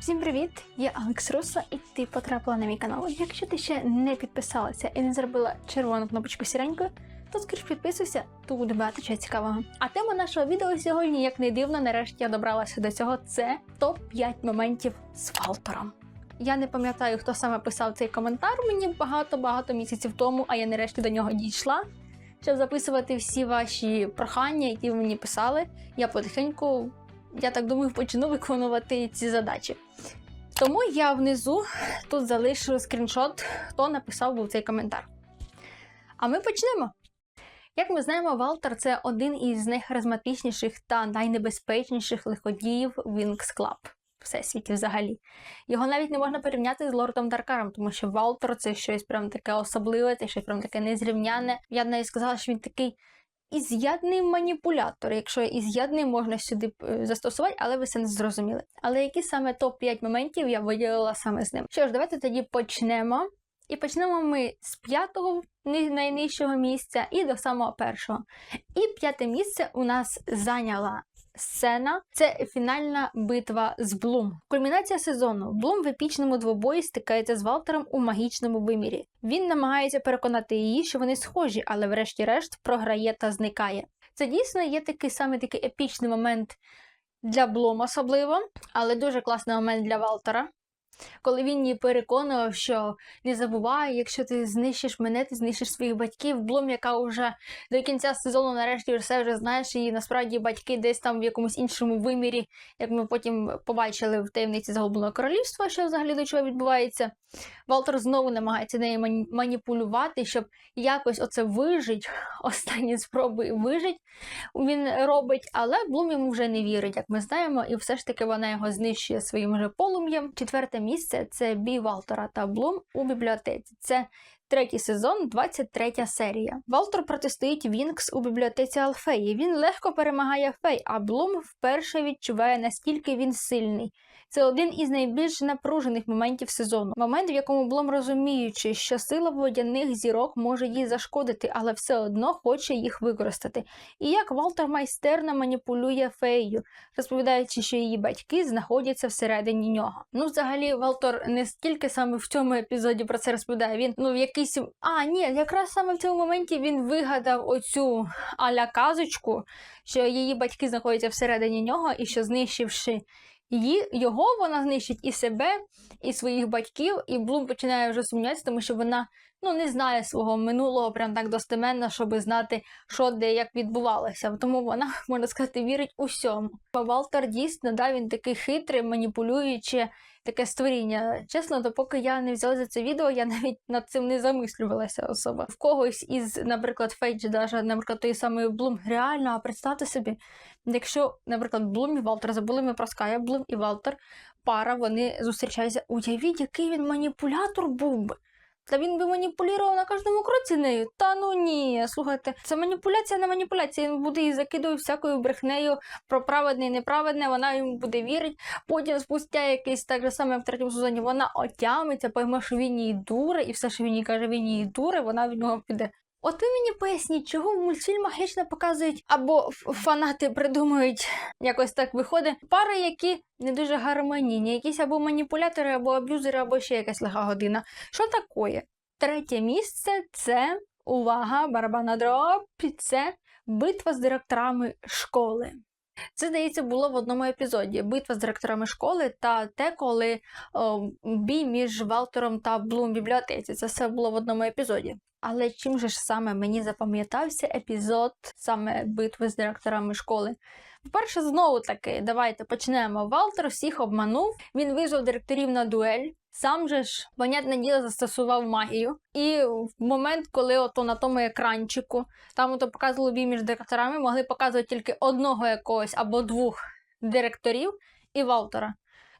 Всім привіт! Я Алекс Руса, і ти потрапила на мій канал. Якщо ти ще не підписалася і не зробила червону кнопочку сіренькою, то скоріш підписуйся, тут буде багато чого цікавого. А тема нашого відео сьогодні, як не дивно, нарешті я добралася до цього. Це топ-5 моментів з Валтором. Я не пам'ятаю, хто саме писав цей коментар мені багато-багато місяців тому, а я нарешті до нього дійшла. Щоб записувати всі ваші прохання, які ви мені писали, я потихеньку, я так думаю, почну виконувати ці задачі. Тому я внизу тут залишу скріншот, хто написав був цей коментар. А ми почнемо. Як ми знаємо, Валтер це один із найхаризматичніших та найнебезпечніших лиходіїв Wings Club. Всесвіті взагалі. Його навіть не можна порівняти з лордом Даркаром, тому що Валтер це щось прям таке особливе, це щось прям таке незрівняне. Я навіть сказала, що він такий із'ядний маніпулятор, якщо із'ядний можна сюди е, застосувати, але ви це не зрозуміли. Але які саме топ-5 моментів я виділила саме з ним? Що ж, давайте тоді почнемо. І почнемо ми з п'ятого найнижчого місця і до самого першого. І п'яте місце у нас зайняла сцена. Це фінальна битва з Блум. Кульмінація сезону. Блум в епічному двобої стикається з Валтером у магічному вимірі. Він намагається переконати її, що вони схожі, але врешті-решт програє та зникає. Це дійсно є такий саме такий епічний момент для Блум особливо, але дуже класний момент для Валтера. Коли він її переконував, що не забувай, якщо ти знищиш мене, ти знищиш своїх батьків. Блум, яка вже до кінця сезону нарешті все вже знаєш, і насправді батьки десь там в якомусь іншому вимірі, як ми потім побачили в таємниці загубленого королівства, що взагалі до чого відбувається. Валтер знову намагається нею мані- маніпулювати, щоб якось оце вижить, останні спроби вижить він робить, але Блум йому вже не вірить, як ми знаємо, і все ж таки вона його знищує своїм же полум'ям. Четверте місце це бій Валтера та Блум у бібліотеці. Це третій сезон, 23 серія. Валтер протистоїть Вінкс у бібліотеці Алфеї. Він легко перемагає Фей, а Блум вперше відчуває, наскільки він сильний. Це один із найбільш напружених моментів сезону. Момент, в якому Блом розуміючи, що сила водяних зірок може їй зашкодити, але все одно хоче їх використати. І як Валтер майстерно маніпулює феєю, розповідаючи, що її батьки знаходяться всередині нього. Ну, взагалі, Валтер не стільки саме в цьому епізоді про це розповідає. Він ну в якийсь. А, ні, якраз саме в цьому моменті він вигадав оцю аля казочку, що її батьки знаходяться всередині нього, і що знищивши її, його вона знищить і себе, і своїх батьків, і Блум починає вже сумнятися, тому що вона ну, не знає свого минулого прям так достеменно, щоб знати, що де як відбувалося. Тому вона, можна сказати, вірить усьому. Валтер дійсно да, він такий хитрий, маніпулюючи таке створіння. Чесно, допоки я не взяла за це відео, я навіть над цим не замислювалася особа. В когось із, наприклад, Фейдж, даже, наприклад, тої самої Блум, реально, а представте собі, якщо, наприклад, Блум і Валтер забули ми про Ская, Блум і Валтер, пара, вони зустрічаються. Уявіть, який він маніпулятор був би. Та він би маніпулював на кожному кроці нею. Та ну ні, слухайте, це маніпуляція на маніпуляція. Він буде її закидувати всякою брехнею про праведне і неправедне, вона йому буде вірити. Потім спустя якийсь так же саме в третьому сезоні вона отямиться, пойме, що він її дуре, і все, що він їй каже, він її дуре, вона від нього піде. От ви мені поясніть, чого в мультфільмах вічно показують, або фанати придумують якось так виходить. Пари, які не дуже гармонійні, якісь або маніпулятори, або аб'юзери, або ще якась лиха година. Що таке? Третє місце це увага, барабана дроб, це битва з директорами школи. Це, здається, було в одному епізоді: битва з директорами школи та те, коли о, бій між Валтером та Блум в бібліотеці. Це все було в одному епізоді. Але чим же ж саме мені запам'ятався епізод саме битви з директорами школи? По-перше, знову таки, давайте почнемо. Валтер всіх обманув, він визвав директорів на дуель. Сам же ж, понятне діло, застосував магію. І в момент, коли ото на тому екранчику там ото показували бій між директорами, могли показувати тільки одного якогось або двох директорів і Валтера.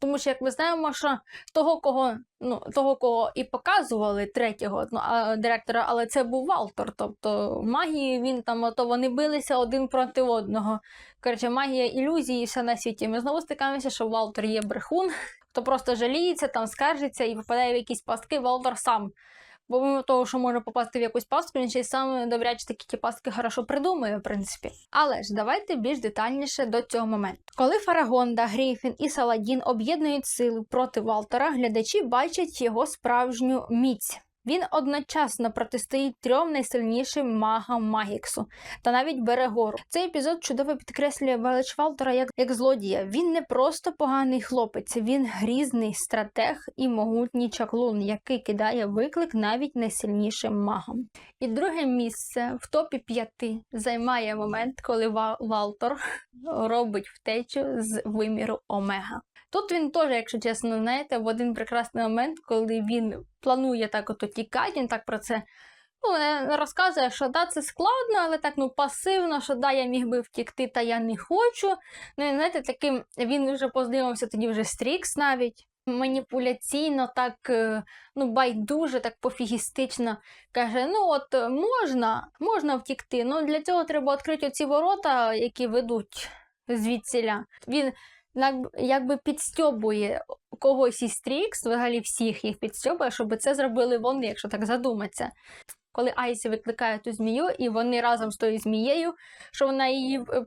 Тому що, як ми знаємо, що того, кого, ну, того, кого і показували третього ну, а, директора, але це був Валтор. Тобто магії він там, ото вони билися один проти одного. Коротше, магія ілюзії все на світі. Ми знову стикаємося, що Валтор є брехун, хто просто жаліється, там скаржиться і попадає в якісь пастки. Валтор сам Бо мимо того, що може попасти в якусь пастку, він ще й сам добряче такі ті пастки хорошо придумує, в принципі. Але ж давайте більш детальніше до цього моменту. Коли Фарагонда, Гріфін і Саладін об'єднують сили проти Валтера, глядачі бачать його справжню міць. Він одночасно протистоїть трьом найсильнішим магам Магіксу та навіть бере гору. Цей епізод чудово підкреслює велич Валтера як, як злодія. Він не просто поганий хлопець, він грізний стратег і могутній чаклун, який кидає виклик навіть найсильнішим магам. І друге місце в топі п'яти займає момент, коли Валтор робить втечу з виміру Омега. Тут він теж, якщо чесно, знаєте, в один прекрасний момент, коли він планує так от тікати, він так про це ну, розказує, що да, це складно, але так ну пасивно, що да, я міг би втікти, та я не хочу. Ну, і знаєте, таким він вже познайомився тоді вже з Трікс навіть. Маніпуляційно, так е, ну байдуже, так пофігістично каже: ну от е, можна, можна втікти. Ну для цього треба відкрити оці ворота, які ведуть звідсіля. Він якби підстьобує когось із Трікс, взагалі всіх їх підстьобує, щоб це зробили вони, якщо так задуматися. Коли Айсі викликає ту змію, і вони разом з тою змією, що вона її е,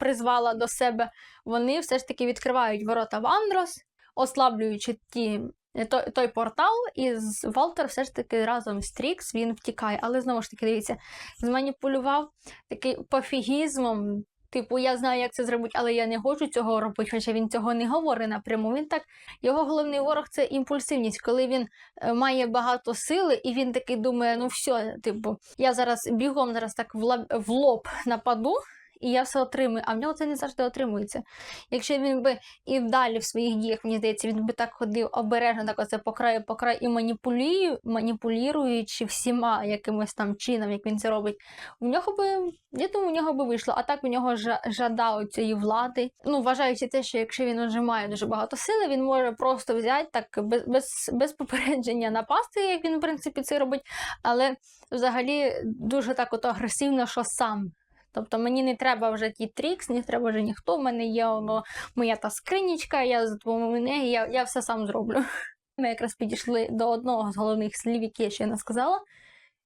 призвала до себе, вони все ж таки відкривають ворота в Андрос, ослаблюючи ті, е, той, той портал, і Валтер все ж таки разом з Трікс він втікає. Але знову ж таки, дивіться, зманіпулював такий пофігізмом. Типу, я знаю, як це зробити, але я не хочу цього робити, хоча він цього не говорить напряму. Він так, його головний ворог це імпульсивність, коли він е, має багато сили, і він такий думає: ну все, типу, я зараз бігом зараз так в лоб нападу, і я все отримую. А в нього це не завжди отримується. Якщо він би і вдалі в своїх діях, мені здається, він би так ходив обережно, так оце по краю, по краю і маніпулює, маніпулюючи всіма якимось там чином, як він це робить, у нього би, я думаю, у нього би вийшло. А так у нього жа- жада цієї влади. Ну, вважаючи те, що якщо він уже має дуже багато сили, він може просто взяти так без, без, без попередження напасти, як він, в принципі, це робить, але взагалі дуже так от агресивно, що сам. Тобто мені не треба вже ті трікс, не треба вже ніхто. В мене є воно, моя та скринічка, я за допомогою неї, я, я все сам зроблю. Ми якраз підійшли до одного з головних слів, які я ще не сказала.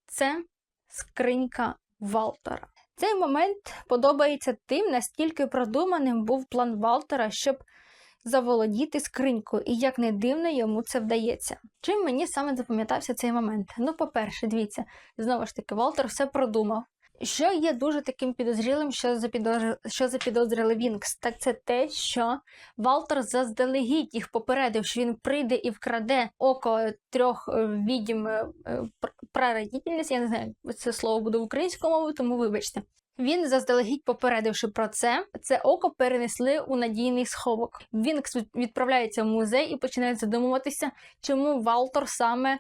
Це скринька Валтера. Цей момент подобається тим, наскільки продуманим був план Валтера, щоб заволодіти скринькою, і як не дивно йому це вдається. Чим мені саме запам'ятався цей момент? Ну, по-перше, дивіться, знову ж таки, Валтер все продумав. Що є дуже таким підозрілим, що запідозрили, що запідозрили Вінкс, так це те, що Валтер заздалегідь їх попередив, що він прийде і вкраде око трьох е, відім е, прародітельниць, я не знаю, це слово буде українською мовою, тому вибачте. Він заздалегідь попередивши про це, це око перенесли у надійний сховок. Вінкс відправляється в музей і починає задумуватися, чому Валтор саме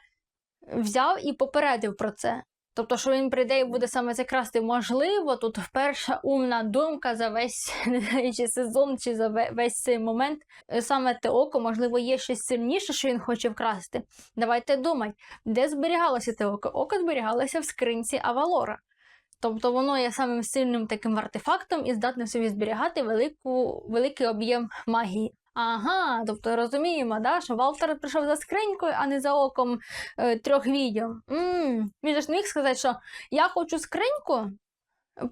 взяв і попередив про це. Тобто, що він прийде і буде саме це красти, можливо, тут перша умна думка за весь не знаю, чи сезон, чи за весь цей момент. Е, Саме те око, можливо, є щось сильніше, що він хоче вкрасти. Давайте думати, де зберігалося те око? Око зберігалося в скринці Авалора. Тобто воно є самим сильним таким артефактом і здатне собі зберігати велику, великий об'єм магії. Ага, тобто розуміємо, да, що Валтер прийшов за скринькою, а не за оком е, трьох відьом. м Він же ж не міг сказати, що я хочу скриньку.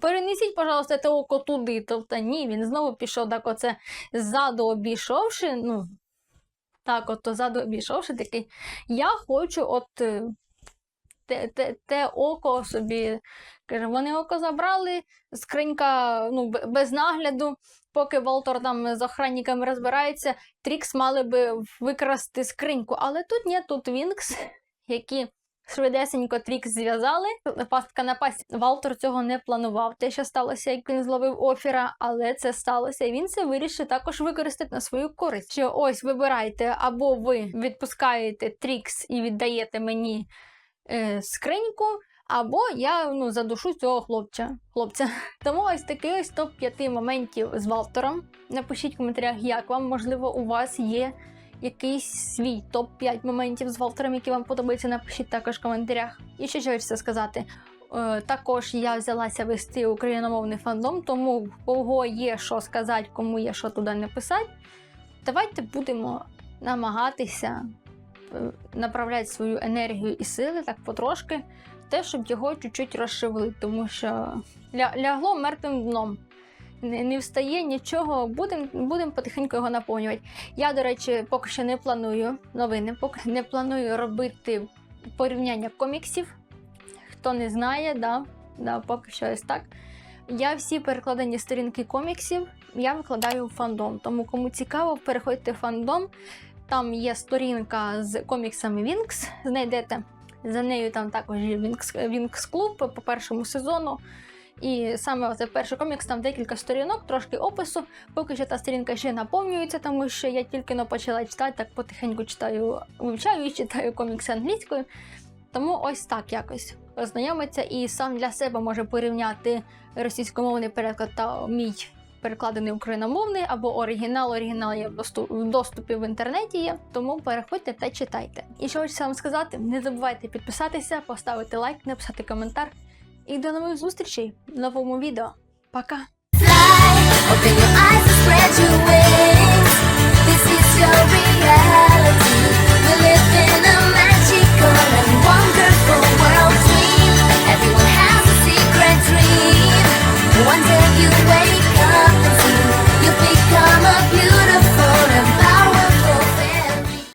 Перенесіть, пожалуйста, те око туди. Тобто ні, він знову пішов так оце ззаду обійшовши. Ну, так, от ззаду обійшовши, такий. Я хочу от е, те, те, те око собі. Вони око забрали, скринька ну, без нагляду. Поки Волтор там з охранниками розбирається, Трікс мали би викрасти скриньку. Але тут ні, тут Вінкс, які швидесенько Трікс зв'язали. Пастка на пасть. Валтор цього не планував. Те, що сталося, як він зловив офіра, але це сталося. І він це вирішив також використати на свою користь. Що ось вибирайте, або ви відпускаєте Трікс і віддаєте мені е, скриньку. Або я ну, задушу цього хлопця. хлопця. Тому ось такий ось топ 5 моментів з Валтором. Напишіть в коментарях, як вам, можливо, у вас є якийсь свій топ-5 моментів з Валтером, які вам подобаються. Напишіть також в коментарях. І ще хочеться сказати. Е, також я взялася вести україномовний фандом, тому кого є що сказати, кому є що туди написати. Давайте будемо намагатися направляти свою енергію і сили так потрошки, те, щоб його чуть-чуть розшевелити, тому що ля- лягло мертвим дном. Не, не встає нічого, будемо будем потихеньку його наповнювати. Я, до речі, поки що не планую новини, поки не планую робити порівняння коміксів. Хто не знає, да, да, поки що ось так. Я всі перекладені сторінки коміксів я викладаю в фандом. Тому кому цікаво, переходьте в фандом. Там є сторінка з коміксами Вінкс. Знайдете за нею там також є Вінкс, Вінкс Клуб по першому сезону. І саме оцей перший комікс, там декілька сторінок, трошки опису. Поки що та сторінка ще наповнюється, тому що я тільки но почала читати, так потихеньку читаю, вивчаю і читаю комікси англійською. Тому ось так якось ознайомиться і сам для себе може порівняти російськомовний переклад та мій перекладений україномовний або оригінал. Оригінал є в доступі в інтернеті є, тому переходьте та читайте. І що хочу вам сказати, не забувайте підписатися, поставити лайк, написати коментар. І до нових зустрічей в новому відео. Пока!